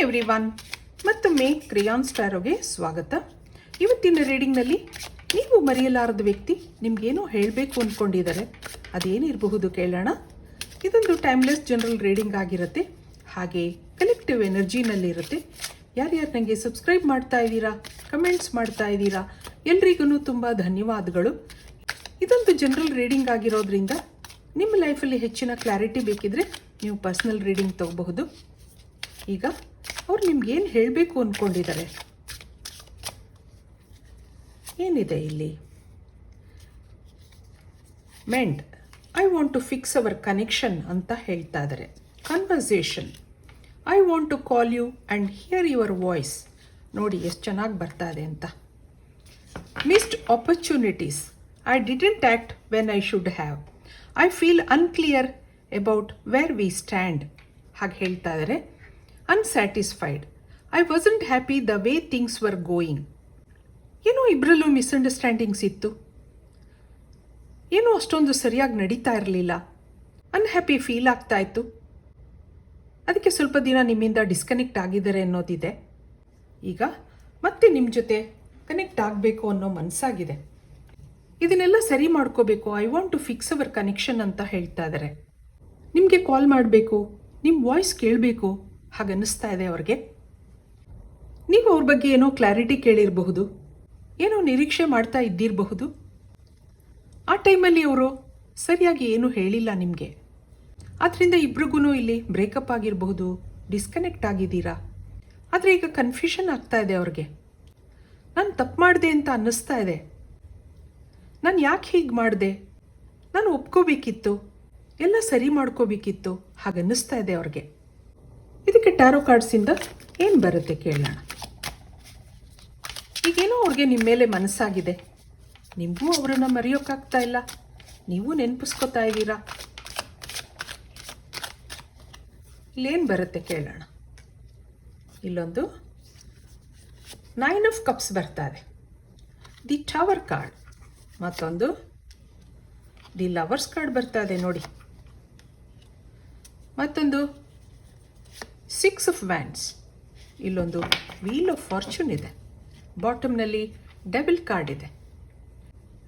Every one ಮತ್ತೊಮ್ಮೆ ಕ್ರಿಯಾನ್ ಸ್ಟಾರೋಗೆ ಸ್ವಾಗತ. ಇವತ್ತಿನ ರೀಡಿಂಗ್ನಲ್ಲಿ ನೀವು ಮರೆಯಲಾರದ ವ್ಯಕ್ತಿ ನಿಮ್ಗೇನೋ ಹೇಳಬೇಕು ಅಂದ್ಕೊಂಡಿದ್ದಾರೆ ಅದೇನಿರಬಹುದು ಕೇಳೋಣ. ಇದೊಂದು ಟೈಮ್ಲೆಸ್ ಜನರಲ್ ರೀಡಿಂಗ್ ಆಗಿರುತ್ತೆ. ಹಾಗೆ ಕಲೆಕ್ಟಿವ್ ಎನರ್ಜಿನಲ್ಲಿರುತ್ತೆ ಯಾರ್ಯಾರು ನನಗೆ ಸಬ್ಸ್ಕ್ರೈಬ್ ಮಾಡ್ತಾ ಇದ್ದೀರಾ ಕಮೆಂಟ್ಸ್ ಮಾಡ್ತಾ ಇದ್ದೀರಾ, ಎಲ್ರಿಗೂ ತುಂಬ ಧನ್ಯವಾದಗಳು. ಇದೊಂದು ಜನರಲ್ ರೀಡಿಂಗ್ ಆಗಿರೋದ್ರಿಂದ ನಿಮ್ಮ ಲೈಫಲ್ಲಿ ಹೆಚ್ಚಿನ ಕ್ಲಾರಿಟಿ ಬೇಕಿದ್ರೆ ನೀವು ಪರ್ಸ್ನಲ್ ರೀಡಿಂಗ್ ತಗೋಬಹುದು. ಈಗ ಅವ್ರು ಏನು ಹೇಳಬೇಕು ಅಂದ್ಕೊಂಡಿದ್ದಾರೆ ಏನಿದೆ ಇಲ್ಲಿ? Mend I want to fix our connection ಅಂತ ಹೇಳ್ತಾ ಇದ್ದಾರೆ conversation I want to call you and hear your voice ನೋಡಿ ಎಷ್ಟು ಚೆನ್ನಾಗಿ ಬರ್ತಾ ಇದೆ ಅಂತ. Missed opportunities I didn't act when I should have I feel unclear about where we stand ಹಾಗೆ ಹೇಳ್ತಾ ಇದ್ದಾರೆ unsatisfied I wasn't happy the way things were going ಏನೋ ಇಬ್ಬರಲ್ಲೂ ಮಿಸ್ಅಂಡರ್ಸ್ಟ್ಯಾಂಡಿಂಗ್ಸ್ ಇತ್ತು. ಏನೋ ಅಷ್ಟೊಂದು ಸರಿಯಾಗಿ ನಡೀತಾ ಇರಲಿಲ್ಲ. ಅನ್ಹ್ಯಾಪಿ ಫೀಲ್ ಆಗ್ತಾ ಇತ್ತು. ಅದಕ್ಕೆ ಸ್ವಲ್ಪ ದಿನ ನಿಮ್ಮಿಂದ ಡಿಸ್ಕನೆಕ್ಟ್ ಆಗಿದ್ದಾರೆ ಅನ್ನೋದಿದೆ. ಈಗ ಮತ್ತೆ ನಿಮ್ಮ ಜೊತೆ ಕನೆಕ್ಟ್ ಆಗಬೇಕು ಅನ್ನೋ ಮನಸ್ಸಾಗಿದೆ ಇದನ್ನೆಲ್ಲ ಸರಿ ಮಾಡ್ಕೋಬೇಕು. I want to fix our connection ಅಂತ ಹೇಳ್ತಾ ಇದ್ದಾರೆ ನಿಮಗೆ ಕಾಲ್ ಮಾಡಬೇಕು. ನಿಮ್ಮ ವಾಯ್ಸ್ ಕೇಳಬೇಕು. ಹಾಗೆ ಅನ್ನಿಸ್ತಾ ಇದೆ ಅವ್ರಿಗೆ. ನೀವು ಅವ್ರ ಬಗ್ಗೆ ಏನೋ ಕ್ಲಾರಿಟಿ ಕೇಳಿರಬಹುದು, ಏನೋ ನಿರೀಕ್ಷೆ ಮಾಡ್ತಾ ಇದ್ದಿರಬಹುದು. ಆ ಟೈಮಲ್ಲಿ ಅವರು ಸರಿಯಾಗಿ ಏನೂ ಹೇಳಿಲ್ಲ ನಿಮಗೆ. ಆದ್ದರಿಂದ ಇಬ್ರಿಗೂ ಇಲ್ಲಿ ಬ್ರೇಕಪ್ ಆಗಿರಬಹುದು ಡಿಸ್ಕನೆಕ್ಟ್ ಆಗಿದ್ದೀರಾ? ಆದರೆ ಈಗ ಕನ್ಫ್ಯೂಷನ್ ಆಗ್ತಾ ಇದೆ ಅವ್ರಿಗೆ. ನಾನು ತಪ್ಪು ಮಾಡಿದೆ ಅಂತ ಅನ್ನಿಸ್ತಾ ಇದೆ. ನಾನು ಯಾಕೆ ಹೀಗೆ ಮಾಡಿದೆ? ನಾನು ಒಪ್ಕೋಬೇಕಿತ್ತು, ಎಲ್ಲ ಸರಿ ಮಾಡ್ಕೋಬೇಕಿತ್ತು ಹಾಗನ್ನಿಸ್ತಾ ಇದೆ ಅವ್ರಿಗೆ. ಇದಕ್ಕೆ ಟ್ಯಾರೋ ಕಾರ್ಡ್ಸಿಂದ ಏನು ಬರುತ್ತೆ ಕೇಳೋಣ. ಈಗೇನೋ ಅವ್ರಿಗೆ ನಿಮ್ಮ ಮೇಲೆ ಮನಸ್ಸಾಗಿದೆ. ನಿಮಗೂ ಅವರನ್ನು ಮರೆಯೋಕ್ಕಾಗ್ತಾ ಇಲ್ಲ. ನೀವು ನೆನಪಿಸ್ಕೋತಾ ಇದ್ದೀರಾ. ಇಲ್ಲೇನು ಬರುತ್ತೆ ಕೇಳೋಣ. ಇಲ್ಲೊಂದು ನೈನ್ ಆಫ್ ಕಪ್ಸ್ ಬರ್ತಾ ಇದೆ ದಿ ಟವರ್ ಕಾರ್ಡ್ ಮತ್ತೊಂದು ದಿ ಲವರ್ಸ್ ಕಾರ್ಡ್ ಬರ್ತಾ ಇದೆ ನೋಡಿ. ಮತ್ತೊಂದು ಸಿಕ್ಸ್ ಆಫ್ ವ್ಯಾಂಡ್ಸ್ ಇಲ್ಲೊಂದು ವೀಲ್ ಆಫ್ ಫಾರ್ಚೂನ್ ಇದೆ. ಬಾಟಮ್ನಲ್ಲಿ ಡೆಬಿಲ್ ಕಾರ್ಡ್ ಇದೆ.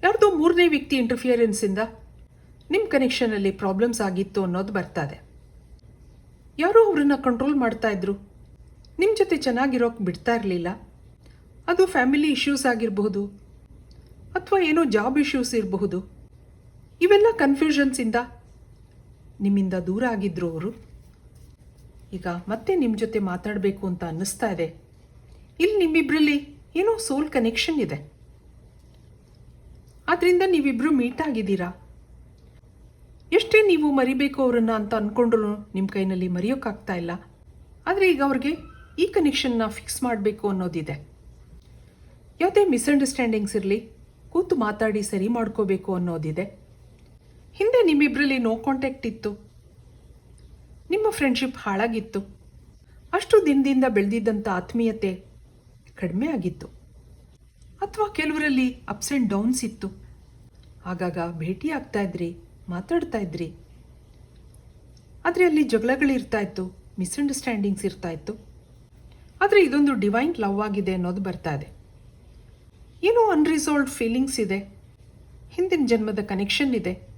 ಯಾರ್ದೋ ಮೂರನೇ ವ್ಯಕ್ತಿ ಇಂಟರ್ಫಿಯರೆನ್ಸಿಂದ ನಿಮ್ಮ ಕನೆಕ್ಷನಲ್ಲಿ ಪ್ರಾಬ್ಲಮ್ಸ್ ಆಗಿತ್ತು ಅನ್ನೋದು ಬರ್ತಾ ಇದೆ ಯಾರೋ ಅವ್ರನ್ನ ಕಂಟ್ರೋಲ್ ಮಾಡ್ತಾ ಇದ್ರು. ನಿಮ್ಮ ಜೊತೆ ಚೆನ್ನಾಗಿರೋಕೆ ಬಿಡ್ತಾ ಇರಲಿಲ್ಲ. ಅದು ಫ್ಯಾಮಿಲಿ ಇಶ್ಯೂಸ್ ಆಗಿರಬಹುದು ಅಥವಾ ಏನೋ ಜಾಬ್ ಇಶ್ಯೂಸ್ ಇರಬಹುದು. ಇವೆಲ್ಲ ಕನ್ಫ್ಯೂಷನ್ಸಿಂದ ನಿಮ್ಮಿಂದ ದೂರ ಆಗಿದ್ರು ಅವರು. ಈಗ ಮತ್ತೆ ನಿಮ್ಮ ಜೊತೆ ಮಾತಾಡಬೇಕು ಅಂತ ಅನ್ನಿಸ್ತಾ ಇದೆ. ಇಲ್ಲಿ ನಿಮ್ಮಿಬ್ಬರಲ್ಲಿ ಏನೋ ಸೋಲ್ ಕನೆಕ್ಷನ್ ಇದೆ. ಆದ್ರಿಂದ ನೀವಿಬ್ಬರು ಮೀಟ್ ಆಗಿದ್ದೀರಾ? ಎಷ್ಟೇ ನೀವು ಮರಿಬೇಕು ಅವರನ್ನು ಅಂತ ಅಂದ್ಕೊಂಡ್ರು ನಿಮ್ಮ ಕೈನಲ್ಲಿ ಮರೆಯೋಕ್ಕಾಗ್ತಾ ಇಲ್ಲ. ಆದರೆ ಈಗ ಅವ್ರಿಗೆ ಈ ಕನೆಕ್ಷನ್ನ ಫಿಕ್ಸ್ ಮಾಡಬೇಕು ಅನ್ನೋದಿದೆ. ಯಾವುದೇ ಮಿಸ್ಅಂಡರ್ಸ್ಟ್ಯಾಂಡಿಂಗ್ಸ್ ಇರಲಿ, ಕೂತು ಮಾತಾಡಿ ಸರಿ ಮಾಡ್ಕೋಬೇಕು ಅನ್ನೋದಿದೆ. ಹಿಂದೆ ನಿಮ್ಮಿಬ್ಬರಲ್ಲಿ ನೋ ಕಾಂಟ್ಯಾಕ್ಟ್ ಇತ್ತು. ನಿಮ್ಮ ಫ್ರೆಂಡ್ಶಿಪ್ ಹಾಳಾಗಿತ್ತು. ಅಷ್ಟು ದಿನದಿಂದ ಬೆಳೆದಿದ್ದಂಥ ಆತ್ಮೀಯತೆ ಕಡಿಮೆ ಆಗಿತ್ತು. ಅಥವಾ ಕೆಲವರಲ್ಲಿ ಅಪ್ಸ್ ಆ್ಯಂಡ್ ಡೌನ್ಸ್ ಇತ್ತು. ಆಗಾಗ ಭೇಟಿ ಆಗ್ತಾ ಇದ್ರಿ, ಮಾತಾಡ್ತಾ ಇದ್ರಿ. ಆದರೆ ಅಲ್ಲಿ ಜಗಳಗಳಿರ್ತಾ ಇತ್ತು ಮಿಸ್ಅಂಡರ್ಸ್ಟ್ಯಾಂಡಿಂಗ್ಸ್ ಇರ್ತಾ ಇತ್ತು. ಆದರೆ ಇದೊಂದು ಡಿವೈನ್ ಲವ್ ಆಗಿದೆ ಅನ್ನೋದು ಬರ್ತಾ ಇದೆ. ಏನೋ ಅನ್ರಿಸಾಲ್ವ್ಡ್ ಫೀಲಿಂಗ್ಸ್ ಇದೆ. ಹಿಂದಿನ ಜನ್ಮದ ಕನೆಕ್ಷನ್ ಇದೆ.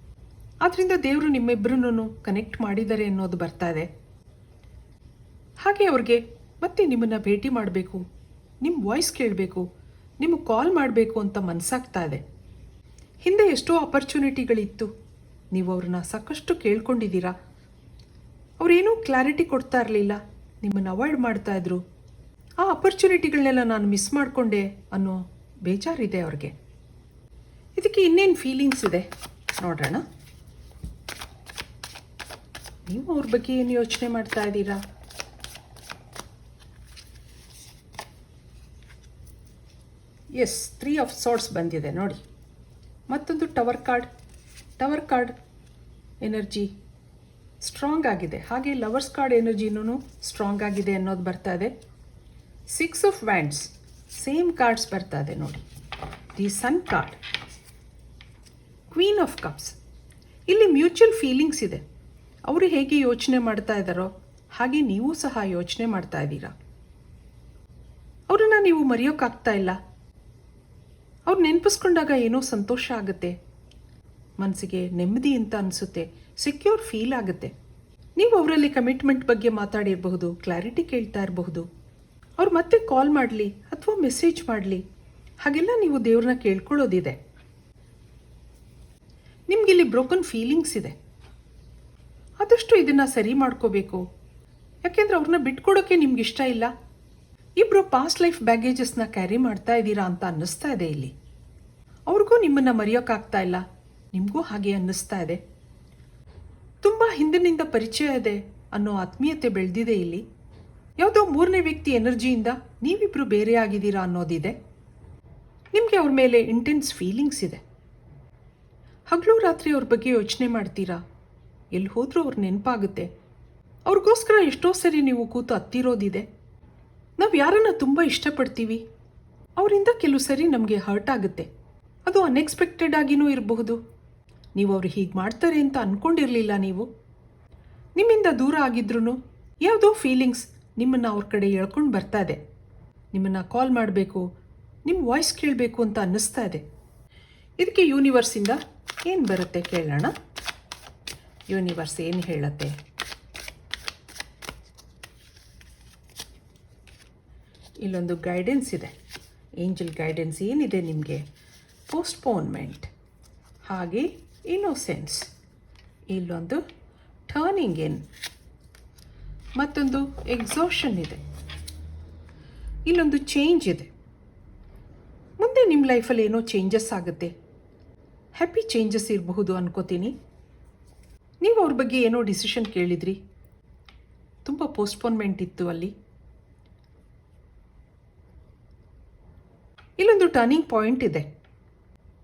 ಆದ್ದರಿಂದ ದೇವರು ನಿಮ್ಮಿಬ್ಬರನ್ನು ಕನೆಕ್ಟ್ ಮಾಡಿದ್ದಾರೆ ಅನ್ನೋದು ಬರ್ತಾ ಇದೆ. ಹಾಗೆ ಅವ್ರಿಗೆ ಮತ್ತೆ ನಿಮ್ಮನ್ನು ಭೇಟಿ ಮಾಡಬೇಕು ನಿಮ್ಮ ವಾಯ್ಸ್ ಕೇಳಬೇಕು, ನಿಮಗೆ ಕಾಲ್ ಮಾಡಬೇಕು ಅಂತ ಮನಸ್ಸಾಗ್ತಾ ಇದೆ. ಹಿಂದೆ ಎಷ್ಟೋ ಅಪರ್ಚುನಿಟಿಗಳಿತ್ತು ನೀವು ಅವ್ರನ್ನ ಸಾಕಷ್ಟು ಕೇಳ್ಕೊಂಡಿದ್ದೀರಾ. ಅವರೇನೂ ಕ್ಲಾರಿಟಿ ಕೊಡ್ತಾ ಇರಲಿಲ್ಲ. ನಿಮ್ಮನ್ನು ಅವಾಯ್ಡ್ ಮಾಡ್ತಾ ಇದ್ರು. ಆ ಅಪರ್ಚುನಿಟಿಗಳನ್ನೆಲ್ಲ ನಾನು ಮಿಸ್ ಮಾಡಿಕೊಂಡೆ ಅನ್ನೋ ಬೇಜಾರಿದೆ ಅವ್ರಿಗೆ. ಇದಕ್ಕೆ ಇನ್ನೇನು ಫೀಲಿಂಗ್ಸ್ ಇದೆ? ನೋಡೋಣ ನೀವು ಅವ್ರ ಬಗ್ಗೆ ಏನು ಯೋಚನೆ ಮಾಡ್ತಾ ಇದ್ದೀರಾ? ಎಸ್ ತ್ರೀ ಆಫ್ ಸಾರ್ಟ್ಸ್ ಬಂದಿದೆ, ನೋಡಿ. ಮತ್ತೊಂದು tower card tower card energy strong ಆಗಿದೆ. ಹಾಗೆ ಲವರ್ಸ್ ಕಾರ್ಡ್ ಎನರ್ಜಿನೂ ಸ್ಟ್ರಾಂಗ್ ಆಗಿದೆ ಅನ್ನೋದು ಬರ್ತಾ ಇದೆ. Six of wands same cards ಬರ್ತಾ ಇದೆ, ನೋಡಿ. The sun card queen of cups ಇಲ್ಲಿ ಮ್ಯೂಚುವಲ್ ಫೀಲಿಂಗ್ಸ್ ಇದೆ. ಅವರು ಹೇಗೆ ಯೋಚನೆ ಮಾಡ್ತಾ ಇದ್ದಾರೋ ಹಾಗೆ ನೀವು ಸಹ ಯೋಚನೆ ಮಾಡ್ತಾ ಇದ್ದೀರಾ? ಅವರನ್ನು ನೀವು ಮರೆಯೋಕ್ಕಾಗ್ತಾ ಇಲ್ಲ. ಅವ್ರು ನೆನಪಿಸ್ಕೊಂಡಾಗ ಏನೋ ಸಂತೋಷ ಆಗುತ್ತೆ. ಮನಸ್ಸಿಗೆ ನೆಮ್ಮದಿ ಅಂತ ಅನಿಸುತ್ತೆ. ಸೆಕ್ಯೂರ್ ಫೀಲ್ ಆಗುತ್ತೆ. ನೀವು ಅವರಲ್ಲಿ ಕಮಿಟ್ಮೆಂಟ್ ಬಗ್ಗೆ ಮಾತಾಡಿರಬಹುದು ಕ್ಲಾರಿಟಿ ಕೇಳ್ತಾ ಇರಬಹುದು. ಅವ್ರು ಮತ್ತೆ ಕಾಲ್ ಮಾಡಲಿ ಅಥವಾ ಮೆಸೇಜ್ ಮಾಡಲಿ. ಹಾಗೆಲ್ಲ ನೀವು ದೇವ್ರನ್ನ ಕೇಳ್ಕೊಳ್ಳೋದಿದೆ. ನಿಮಗಿಲ್ಲಿ ಬ್ರೋಕನ್ ಫೀಲಿಂಗ್ಸ್ ಇದೆ. ಆದಷ್ಟು ಇದನ್ನು ಸರಿ ಮಾಡ್ಕೋಬೇಕು. ಯಾಕೆಂದ್ರೆ ಅವ್ರನ್ನ ಬಿಟ್ಕೊಡೋಕೆ ನಿಮ್ಗೆ ಇಷ್ಟ ಇಲ್ಲ. ಇಬ್ಬರು ಪಾಸ್ಟ್ ಲೈಫ್ ಬ್ಯಾಗೇಜಸ್ನ ಕ್ಯಾರಿ ಮಾಡ್ತಾ ಇದ್ದೀರಾ ಅಂತ ಅನ್ನಿಸ್ತಾ ಇದೆ ಇಲ್ಲಿ. ಅವ್ರಿಗೂ ನಿಮ್ಮನ್ನು ಮರೆಯೋಕ್ಕಾಗ್ತಾ ಇಲ್ಲ. ನಿಮಗೂ ಹಾಗೆ ಅನ್ನಿಸ್ತಾ ಇದೆ. ತುಂಬ ಹಿಂದಿನಿಂದ ಪರಿಚಯ ಇದೆ ಅನ್ನೋ ಆತ್ಮೀಯತೆ ಬೆಳೆದಿದೆ ಇಲ್ಲಿ. ಯಾವುದೋ ಮೂರನೇ ವ್ಯಕ್ತಿ ಎನರ್ಜಿಯಿಂದ ನೀವಿಬ್ರು ಬೇರೆ ಆಗಿದ್ದೀರಾ ಅನ್ನೋದಿದೆ. ನಿಮಗೆ ಅವ್ರ ಮೇಲೆ ಇಂಟೆನ್ಸ್ ಫೀಲಿಂಗ್ಸ್ ಇದೆ. ಹಗಲು ರಾತ್ರಿ ಅವ್ರ ಬಗ್ಗೆ ಯೋಚನೆ ಮಾಡ್ತೀರಾ? ಎಲ್ಲಿ ಹೋದರೂ ಅವ್ರ ನೆನಪಾಗುತ್ತೆ. ಅವ್ರಿಗೋಸ್ಕರ ಎಷ್ಟೋ ಸರಿ ನೀವು ಕೂತು ಹತ್ತಿರೋದಿದೆ ನಾವು ಯಾರನ್ನ ತುಂಬ ಇಷ್ಟಪಡ್ತೀವಿ? ಅವರಿಂದ ಕೆಲವು ಸರಿ ನಮಗೆ ಹರ್ಟ್ ಆಗುತ್ತೆ. ಅದು ಅನ್ಎಕ್ಸ್ಪೆಕ್ಟೆಡ್ ಆಗಿನೂ ಇರಬಹುದು. ನೀವು ಅವ್ರು ಹೀಗೆ ಮಾಡ್ತಾರೆ ಅಂತ ಅಂದ್ಕೊಂಡಿರಲಿಲ್ಲ ನೀವು? ನಿಮ್ಮಿಂದ ದೂರ ಆಗಿದ್ರೂ ಯಾವುದೋ ಫೀಲಿಂಗ್ಸ್ ನಿಮ್ಮನ್ನು ಅವ್ರ ಕಡೆ ಎಳ್ಕೊಂಡು ಬರ್ತಾ ಇದೆ. ನಿಮ್ಮನ್ನು ಕಾಲ್ ಮಾಡಬೇಕು ನಿಮ್ಮ ವಾಯ್ಸ್ ಕೇಳಬೇಕು ಅಂತ ಅನ್ನಿಸ್ತಾ ಇದೆ. ಇದಕ್ಕೆ ಯೂನಿವರ್ಸಿಂದ ಏನು ಬರುತ್ತೆ ಕೇಳೋಣ? ಯೂನಿವರ್ಸ್ ಏನು ಹೇಳುತ್ತೆ? ಇಲ್ಲೊಂದು ಗೈಡೆನ್ಸ್ ಇದೆ. ಏಂಜಲ್ ಗೈಡೆನ್ಸ್ ಏನಿದೆ ನಿಮಗೆ? ಪೋಸ್ಟ್ಪೋನ್ಮೆಂಟ್ ಹಾಗೆ ಇನ್ನೋಸೆನ್ಸ್ ಇಲ್ಲೊಂದು ಟರ್ನಿಂಗ್ ಇನ್ ಮತ್ತೊಂದು ಎಕ್ಸಾಷನ್ ಇದೆ. ಇಲ್ಲೊಂದು ಚೇಂಜ್ ಇದೆ. ಮುಂದೆ ನಿಮ್ಮ ಲೈಫಲ್ಲಿ ಏನೋ ಚೇಂಜಸ್ ಆಗುತ್ತೆ. ಹ್ಯಾಪಿ ಚೇಂಜಸ್ ಇರಬಹುದು ಅನ್ಕೋತೀನಿ. ನೀವು ಅವ್ರ ಬಗ್ಗೆ ಏನೋ ಡಿಸಿಷನ್ ಕೇಳಿದ್ರಿ? ತುಂಬ ಪೋಸ್ಟ್ಪೋನ್ಮೆಂಟ್ ಇತ್ತು ಅಲ್ಲಿ. ಇಲ್ಲೊಂದು ಟರ್ನಿಂಗ್ ಪಾಯಿಂಟ್ ಇದೆ.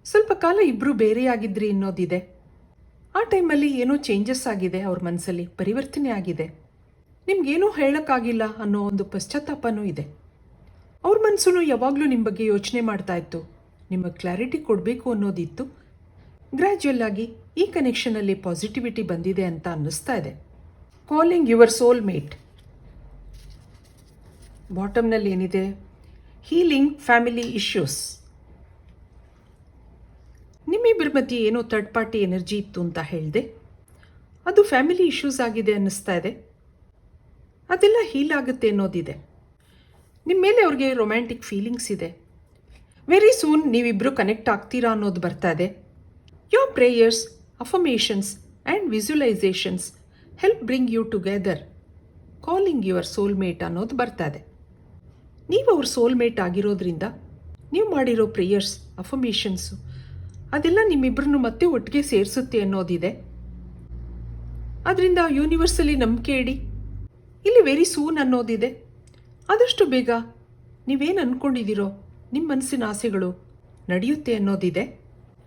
ಸ್ವಲ್ಪ ಕಾಲ ಇಬ್ಬರು ಬೇರೆಯಾಗಿದ್ರಿ ಅನ್ನೋದಿದೆ. ಆ ಟೈಮಲ್ಲಿ ಏನೋ ಚೇಂಜಸ್ ಆಗಿದೆ ಅವ್ರ ಮನಸ್ಸಲ್ಲಿ ಪರಿವರ್ತನೆ ಆಗಿದೆ. ನಿಮ್ಗೇನೂ ಹೇಳೋಕ್ಕಾಗಿಲ್ಲ ಅನ್ನೋ ಒಂದು ಪಶ್ಚಾತ್ತಾಪನೂ ಇದೆ. ಅವ್ರ ಮನಸ್ಸು ಯಾವಾಗಲೂ ನಿಮ್ಮ ಬಗ್ಗೆ ಯೋಚನೆ ಮಾಡ್ತಾ ಇತ್ತು. ನಿಮಗೆ ಕ್ಲಾರಿಟಿ ಕೊಡಬೇಕು ಅನ್ನೋದಿತ್ತು. ಗ್ರ್ಯಾಜುಯಲ್ ಆಗಿ ಈ ಕನೆಕ್ಷನಲ್ಲಿ ಪಾಸಿಟಿವಿಟಿ ಬಂದಿದೆ ಅಂತ ಅನ್ನಿಸ್ತಾ ಇದೆ. ಕಾಲಿಂಗ್ ಯುವರ್ ಸೋಲ್ ಮೇಟ್ ಬಾಟಮ್ನಲ್ಲಿ ಏನಿದೆ? ಹೀಲಿಂಗ್ ಫ್ಯಾಮಿಲಿ ಇಶ್ಯೂಸ್ ನಿಮ್ಮಿಬ್ಬರ ಮಧ್ಯೆ ಏನೋ ಥರ್ಡ್ ಪಾರ್ಟಿ ಎನರ್ಜಿ ಇತ್ತು ಅಂತ ಹೇಳಿದೆ. ಅದು ಫ್ಯಾಮಿಲಿ ಇಶ್ಯೂಸ್ ಆಗಿದೆ ಅನ್ನಿಸ್ತಾ ಇದೆ. ಅದೆಲ್ಲ ಹೀಲ್ ಆಗುತ್ತೆ ಅನ್ನೋದಿದೆ. ನಿಮ್ಮ ಮೇಲೆ ಅವ್ರಿಗೆ ರೊಮ್ಯಾಂಟಿಕ್ ಫೀಲಿಂಗ್ಸ್ ಇದೆ. ವೆರಿ ಸೂನ್ ನೀವಿಬ್ಬರು ಕನೆಕ್ಟ್ ಆಗ್ತೀರಾ ಅನ್ನೋದು ಬರ್ತಾ ಇದೆ. Your prayers affirmations, and visualizations help bring you together calling your soulmate ಅನ್ನೋದು ಬರ್ತಾ ಇದೆ ನೀವು ಅವ್ರ ಸೋಲ್ಮೇಟ್ ಆಗಿರೋದ್ರಿಂದ ನೀವು ಮಾಡಿರೋ ಪ್ರೇಯರ್ಸ್ ಅಫಮೇಷನ್ಸು ಅದೆಲ್ಲ ನಿಮ್ಮಿಬ್ಬರನ್ನು ಮತ್ತೆ ಒಟ್ಟಿಗೆ ಸೇರಿಸುತ್ತೆ ಅನ್ನೋದಿದೆ. ಅದರಿಂದ ಯೂನಿವರ್ಸಲ್ಲಿ ನಂಬಿಕೆ ಇಡಿ. ಇಲ್ಲಿ ವೆರಿ ಸೂನ್ ಅನ್ನೋದಿದೆ. ಆದಷ್ಟು ಬೇಗ ನೀವೇನು ಅಂದ್ಕೊಂಡಿದ್ದೀರೋ ನಿಮ್ಮ ಮನಸ್ಸಿನ ಆಸೆಗಳು ನಡೆಯುತ್ತೆ ಅನ್ನೋದಿದೆ.